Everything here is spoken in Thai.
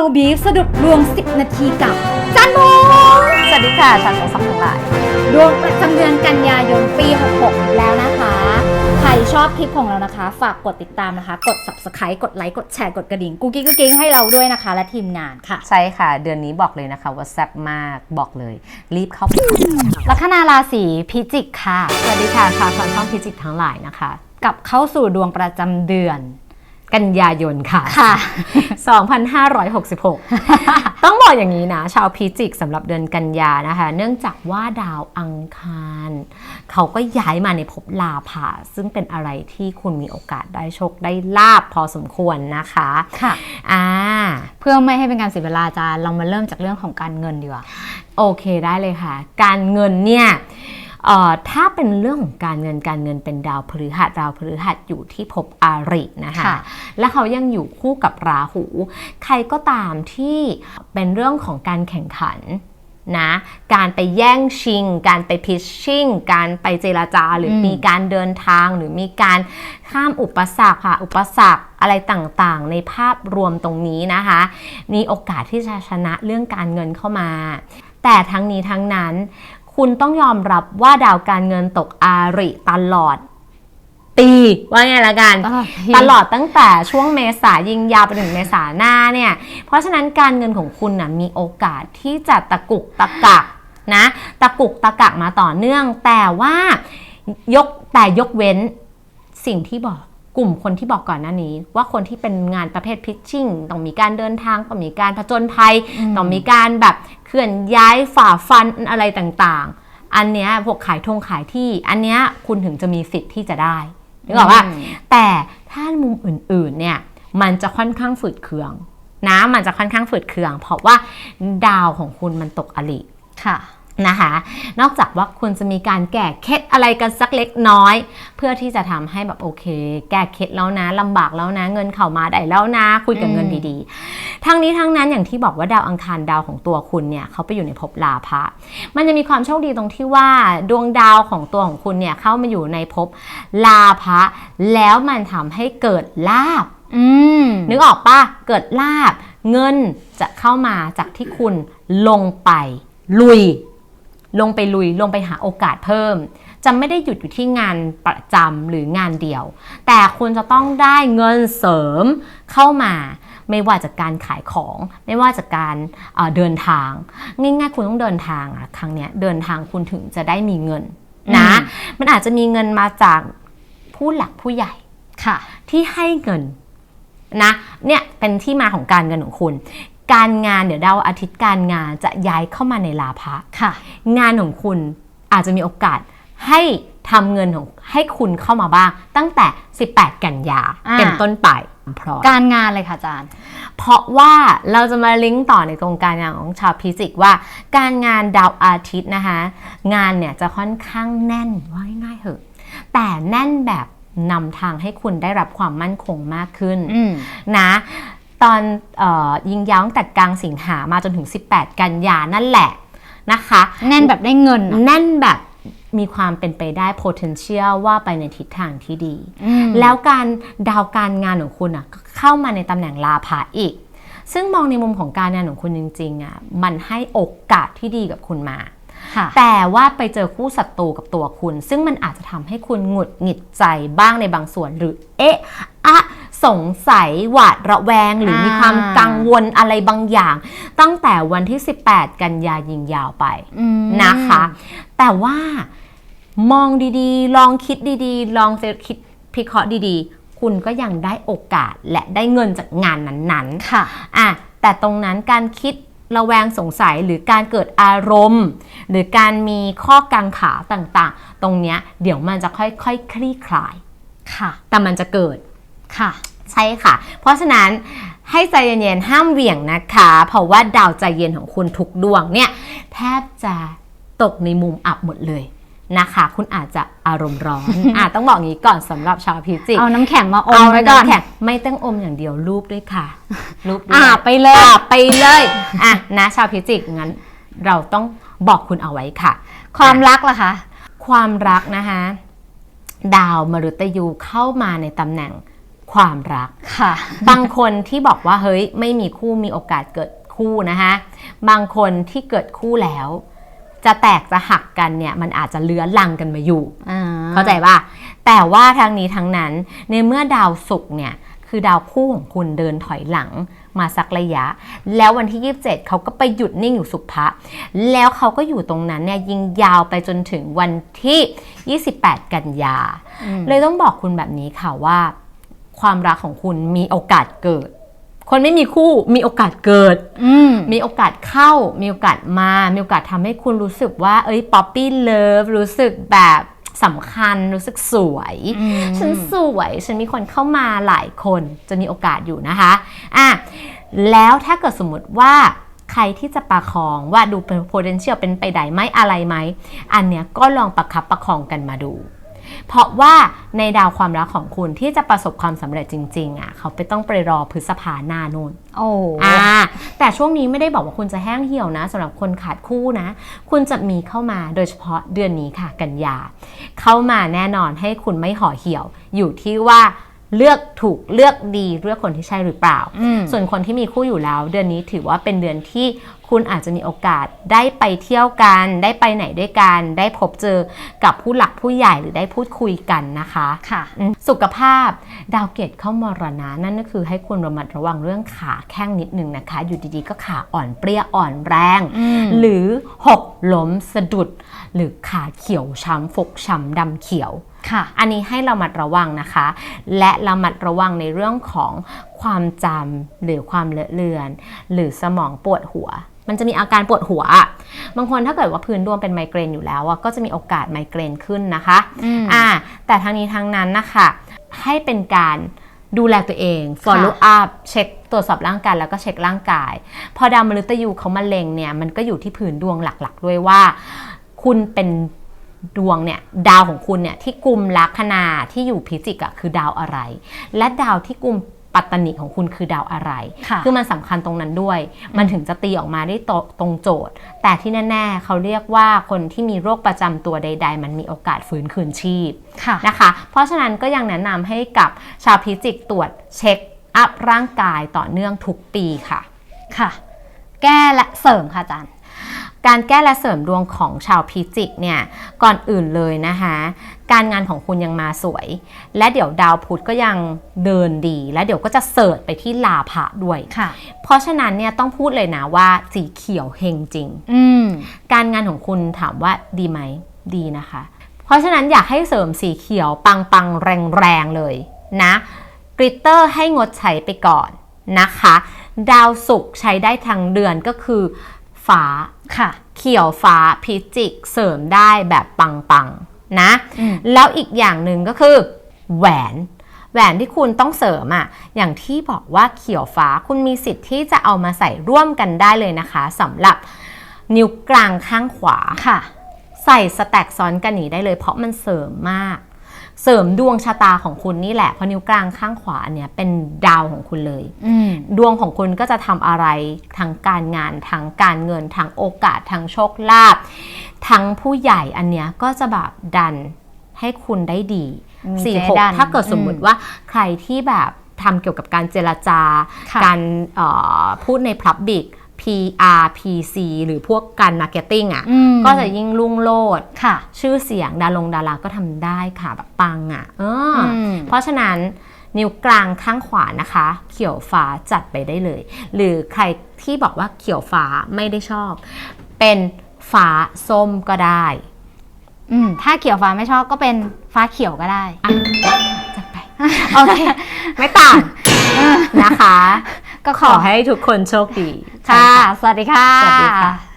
โลบีฟสรุปรวม10 นาทีกับจันโบสวัสดีค่ะชาวสองทั้งหลาย ดวงประจำเดือนกันยายนปี 66 แล้วนะคะ ใครชอบคลิปของเรานะคะ ฝากกดติดตามนะคะ กด subscribe กดไลค์กดแชร์กดกระดิ่งกุ๊กกิ๊กกุ๊กกิ๊กให้เราด้วยนะคะ และทีมงานค่ะ ใช่ค่ะ เดือนนี้บอกเลยนะคะว่าแซ่บมากบอกเลย รีบเข้าไปลัคนาราศีพิจิกค่ะ สวัสดีค่ะชาวชอนช่องพิจิกทั้งหลายนะคะ กลับเข้าสู่ดวงประจำเดือน กันยายนค่ะ ค่ะ 2566 ต้องบอกอย่างนี้นะ ชาวพิจิกสำหรับเดือนกันยานะคะ เนื่องจากว่าดาวอังคาร เขาก็ย้ายมาในภพลาภะซึ่งเป็นอะไรที่คุณมีโอกาสได้โชคได้ลาบพอสมควรนะคะ ค่ะ อ่า เพื่อไม่ให้เป็นการเสียเวลาอาจารย์เรามาเริ่มจากเรื่องของการเงินดีกว่า โอเคได้เลยค่ะ การเงินเนี่ยเอ่อ ถ้าเป็นเรื่องของการเงินการเงินเป็นดาวพฤหัสดาวพฤหัสอยู่ที่ภพอารินะคะค่ะและเขายังอยู่คู่กับราหู ใครก็ตามที่เป็นเรื่องของการแข่งขันนะการไปแย่งชิง การไปพิชชิ่ง การไปเจราจา หรืออมมีการเดินทางหรือมีการข้ามอุปสรรคค่ะอุปสรรคอะไรต่างๆ ในภาพรวมตรงนี้นะคะ มีโอกาสที่จะชนะเรื่องการเงินเข้ามา แต่ทั้งนี้ทั้งนั้น คุณต้องยอมรับว่าดาวการเงินตกอาริตลอดปีว่าไงละกัน ตลอดตั้งแต่ช่วงเมษายิงยาวไปถึงเมษาหน้าเนี่ย เพราะฉะนั้นการเงินของคุณนะมีโอกาสที่จะตะกุกตะกักนะตะกุกตะกักมาต่อเนื่อง แต่ว่ายกแต่ยกเว้นสิ่งที่บอก กลุ่มคนที่บอกก่อนหน้านี้ ว่าคนที่เป็นงานประเภทพิชชิ่งต้องมีการเดินทางต้องมีการผจญภัยอืมต้องมีการแบบเคลื่อนย้ายฝ่าฟันอะไรต่างๆ อันเนี้ยพวกขายทงขายที่ อันเนี้ยคุณถึงจะมีสิทธิ์ที่จะได้นึกออกว่าแต่ถ้ามุมอื่นๆเนี่ยมันจะค่อนข้างฝืดเคืองนะมันจะค่อนข้างฝืดเคือง เพราะว่าดาวของคุณมันตกอลิค่ะ นะคะ นอกจากว่าคุณจะมีการแก้เคล็ดอะไรกันสักเล็กน้อย เพื่อที่จะทำให้แบบโอเค แก้เคล็ดแล้วนะลำบากแล้วนะ เงินเข้ามาได้แล้วนะ คุยกับอืมเงินดีๆ ทั้งนี้ทั้งนั้นอย่างที่บอกว่าดาวอังคารดาวของตัวคุณเนี่ยเขาไปอยู่ในภพลาภะมันจะมีความโชคดีตรงที่ว่าดวงดาวของตัวของคุณเนี่ยเข้ามาอยู่ในภพลาภะแล้วมันทำให้เกิดลาบอืมนึกออกปะเกิดลาบเงินจะเข้ามาจากที่คุณลงไป ลุย ลงไปลุยลงไปหาโอกาสเพิ่ม จะไม่ได้หยุดอยู่ที่งานประจำหรืองานเดียว แต่คุณจะต้องได้เงินเสริมเข้ามาไม่ว่าจากการขายของ ไม่ว่าจากการเอ่อเดินทาง ง่ายๆ คุณต้องเดินทางอะครั้งเนี้ยเดินทางคุณถึงจะได้มีเงินนะ มันอาจจะมีเงินมาจากผู้หลักผู้ใหญ่ค่ะ ที่ให้เงินนะเนี่ยเป็นที่มาของการเงินของคุณ การงานเดี๋ยวดาวอาทิตย์การงานจะย้ายเข้ามาในลาภะค่ะ งานของคุณอาจจะมีโอกาสให้ทำเงินของให้คุณเข้ามาบ้าง ตั้งแต่ 18 กันยาอ่าเป็นต้นไปเพราะการงานเลยค่ะอาจารย์ เพราะว่าเราจะมาลิงก์ต่อในตรงการงานของชาวพิจิกว่า การงานดาวอาทิตย์นะคะ งานเนี่ยจะค่อนข้างแน่นว่าง่ายๆเหอะแต่แน่นแบบนำทางให้คุณได้รับความมั่นคงมากขึ้นอืมนะ ตอนเออยิงยาวตั้งแต่กลางสิงหามาจนถึง 18 กันยานั่นแหละนะคะ แน่นแบบได้เงินอะแน่นแบบมีความเป็นไปได้ potential ว่าไปในทิศทางที่ดีอืมแล้วการดาวการงานของคุณอะก็เข้ามาในตำแหน่งลาภะอีก ซึ่งมองในมุมของการงานของคุณจริงๆอะมันให้โอกาสที่ดีกับคุณมาค่ะแต่ว่าไปเจอคู่ศัตรูกับตัวคุณ ซึ่งมันอาจจะทำให้คุณหงุดหงิดใจบ้างในบางส่วนหรือเอ๊ะอะ สงสัยหวาดระแวง หรือมีความอ่ากังวลอะไรบางอย่าง ตั้งแต่วันที่ 18 กันยายิงยาวไปอืมนะคะ แต่ว่ามองดีๆ ลองคิดดีๆ ลองคิดพิเคราะห์ดีๆ คุณก็ยังได้โอกาสและได้เงินจากงานนั้นๆ ค่ะอะแต่ตรงนั้นการคิดระแวงสงสัยหรือการเกิดอารมณ์ หรือการมีข้อกังขาต่างๆ ตรงเนี้ยเดี๋ยวมันจะค่อยๆคคลี่คลาย ค่ะ แต่มันจะเกิด ค่ะ ใช่ค่ะ เพราะฉะนั้นให้ใจเย็นๆห้ามเหวี่ยงนะคะ เพราะว่าดาวใจเย็นของคุณทุกดวงเนี่ยแทบจะตกในมุมอับหมดเลยนะคะ คุณอาจจะอารมณ์ร้อน อะต้องบอกงี้ก่อนสำหรับชาวพิจิกเอาน้ำแข็งมาอเอามไว้ก่อนำแข็งไม่ต้องอมอย่างเดียวรูปด้วยค่ะรูปด้วยอาบไปเลยอาบไปเลยอะนะชาวพิจิกงั้นเราต้องบอกคุณเอาไว้ค่ะ ความรักล่ะคะ ความรักนะคะ ดาวมฤตยูเข้ามาในตำแหน่ง ความรักค่ะ บางคนที่บอกว่าเฮ้ยไม่มีคู่มีโอกาสเกิดคู่นะคะบางคนที่เกิดคู่แล้ว จะแตกจะหักกันเนี่ยมันอาจจะเลื้อลังกันมาอยู่อ่าเข้าใจป่ะแต่ว่าทางนี้ทั้งนั้นในเมื่อดาวศุกร์เนี่ยคือดาวคู่ของคุณเดินถอยหลังมาสักระยะ แล้ววันที่ 27 เขาก็ไปหยุดนิ่งอยู่สุภะแล้วเขาก็อยู่ตรงนั้นเนี่ยยิงยาวไปจนถึงวันที่ 28 กันยาอืมเลยต้องบอกคุณแบบนี้ค่ะว่า ความรักของคุณมีโอกาสเกิด คนไม่มีคู่มีโอกาสเกิดอืมมีโอกาสเข้า มีโอกาสมา มีโอกาสทำให้คุณรู้สึกว่า เอ้ยป๊อปปี้เลิฟรู้สึกแบบสำคัญรู้สึกสวยอืมฉันสวย ฉันมีคนเข้ามาหลายคนจะมีโอกาสอยู่นะคะอะแล้วถ้าเกิดสมมติว่าใครที่จะประคองว่าดูเป็น potential เป็นไปได้ไหมอะไรไหม อันเนี้ยก็ลองประคับประคองกันมาดู เพราะว่าในดาวความรักของคุณที่จะประสบความสำเร็จจริง ๆอะเขาไปต้องไปรอพฤษภาหน้านู่นโอ้อ่าแต่ช่วงนี้ไม่ได้บอกว่าคุณจะแห้งเหี่ยวนะสำหรับคนขาดคู่นะ คุณจะมีเข้ามาโดยเฉพาะเดือนนี้ค่ะ กันยา เข้ามาแน่นอนให้คุณไม่ห่อเหี่ยว อยู่ที่ว่าเลือกถูกเลือกดีเลือกคนที่ใช่หรือเปล่าอืมส่วนคนที่มีคู่อยู่แล้ว เดือนนี้ถือว่าเป็นเดือนที่ คุณอาจจะมีโอกาสได้ไปเที่ยวกัน ได้ไปไหนด้วยกัน ได้พบเจอกับผู้หลักผู้ใหญ่หรือได้พูดคุยกันนะคะค่ะอืมสุขภาพดาวเกตเข้ามรณะนั่นก็คือให้คุณระมัดระวังเรื่องขาแข้งนิดนึงนะคะ อยู่ดีๆ ก็ขาอ่อนเปรี้ยอ่อนแรงอืมหรือหกล้มสะดุด หรือขาเขียวช้ำฟกช้ำดำเขียวค่ะ อันนี้ให้เรามัดระวังนะคะ และระมัดระวังในเรื่องของความจำหรือความเลอะเลือน หรือสมองปวดหัว มันจะมีอาการปวดหัวอะบางคนถ้าเกิดว่าพื้นดวงเป็นไมเกรนอยู่แล้วอะก็จะมีโอกาสไมเกรนขึ้นนะคะอืมอ่าแต่ทั้งนี้ทั้งนั้นนะคะให้เป็นการดูแลตัวเอง follow up เช็คตรวจสอบร่างกายแล้วก็เช็คร่างกาย พอดาวมฤตยูเขามาเล็งเนี่ยมันก็อยู่ที่ผืนดวงหลักๆ ด้วยว่า คุณเป็นดวงเนี่ยดาวของคุณเนี่ยที่กุมลัคนาที่อยู่พิจิกอะคือดาวอะไร และดาวที่กุม ปัตตนิของคุณคือดาวอะไรค่ะอมันสำคัญตรงนั้นด้วย มันถึงจะตีออกมาได้ตตรงโจทย์ แต่ที่แน่ๆ เขาเรียกว่าคนที่มีโรคประจำตัวใด ๆ มันมีโอกาสฟื้นคืนชีพค่ะนะคะ เพราะฉะนั้นก็ยังแนะนำให้กับชาวพิจิกตรวจเช็คอัพร่างกายต่อเนื่องทุกปีค่ะ ค่ะ แก้และเสริมค่ะอาจารย์ การแก้และเสริมดวงของชาวพิจิกเนี่ยก่อนอื่นเลยนะคะ การงานของคุณยังมาสวย และเดี๋ยวดาวพุธก็ยังเดินดี และเดี๋ยวก็จะเสิร์ชไปที่ลาภะด้วยค่ะเพราะฉะนั้นเนี่ยต้องพูดเลยนะว่าสีเขียวเฮงจริงอืมการงานของคุณถามว่าดีไหมดีนะคะ เพราะฉะนั้นอยากให้เสริมสีเขียวปังปังแรงแรงๆเลยนะกริตเตอร์ให้งดใช้ไปก่อนนะคะ ดาวศุกร์ใช้ได้ทั้งเดือนก็คือฟ้า ค่ะ เขียวฟ้าพิจิกเสริมได้แบบปังๆนะอืมแล้วอีกอย่างหนึ่งก็คือ แหวนแหวนที่คุณต้องเสริมอะอย่างที่บอกว่าเขียวฟ้าคุณมีสิทธิ์ที่จะเอามาใส่ร่วมกันได้เลยนะคะสำหรับนิ้วกลางข้างขวาค่ะ ใส่สแต็กซ้อนกันนี้ได้เลยเพราะมันเสริมมาก เสริมดวงชะตาของคุณนี่แหละเพราะนิ้วกลางข้างขวาเนี่ยเป็นดาวของคุณเลยอืมดวงของคุณก็จะทำอะไรทั้งการงานทั้งการเงินทั้งโอกาสทั้งโชคลาภทั้งผู้ใหญ่อันเนี้ยก็จะแบบดันให้คุณได้ดีมีสี่เจ๊หกดันถ้าเกิดสมมุติอืมว่าใครที่แบบทำเกี่ยวกับการเจรจาค่ะการเอ่อพูดใน Public PR PC หรือพวกการมาร์เก็ตติ้งอะอืมก็จะยิ่งรุ่งโลดค่ะ ชื่อเสียงดารงดาราก็ทำได้ค่ะแบบปังอะเอออมเพราะฉะนั้นนิ้วกลางข้างขวานะคะ เขียวฟ้าจัดไปได้เลย หรือใครที่บอกว่าเขียวฟ้าไม่ได้ชอบ เป็นฟ้าส้มก็ได้อืมถ้าเขียวฟ้าไม่ชอบก็เป็นฟ้าเขียวก็ได้จัดไป โอเค ไม่ต่างนะคะ ก็ขขออให้ทุกคนโชคดี ค่ะ สวัสดีค่ะ สวัสดีค่ะ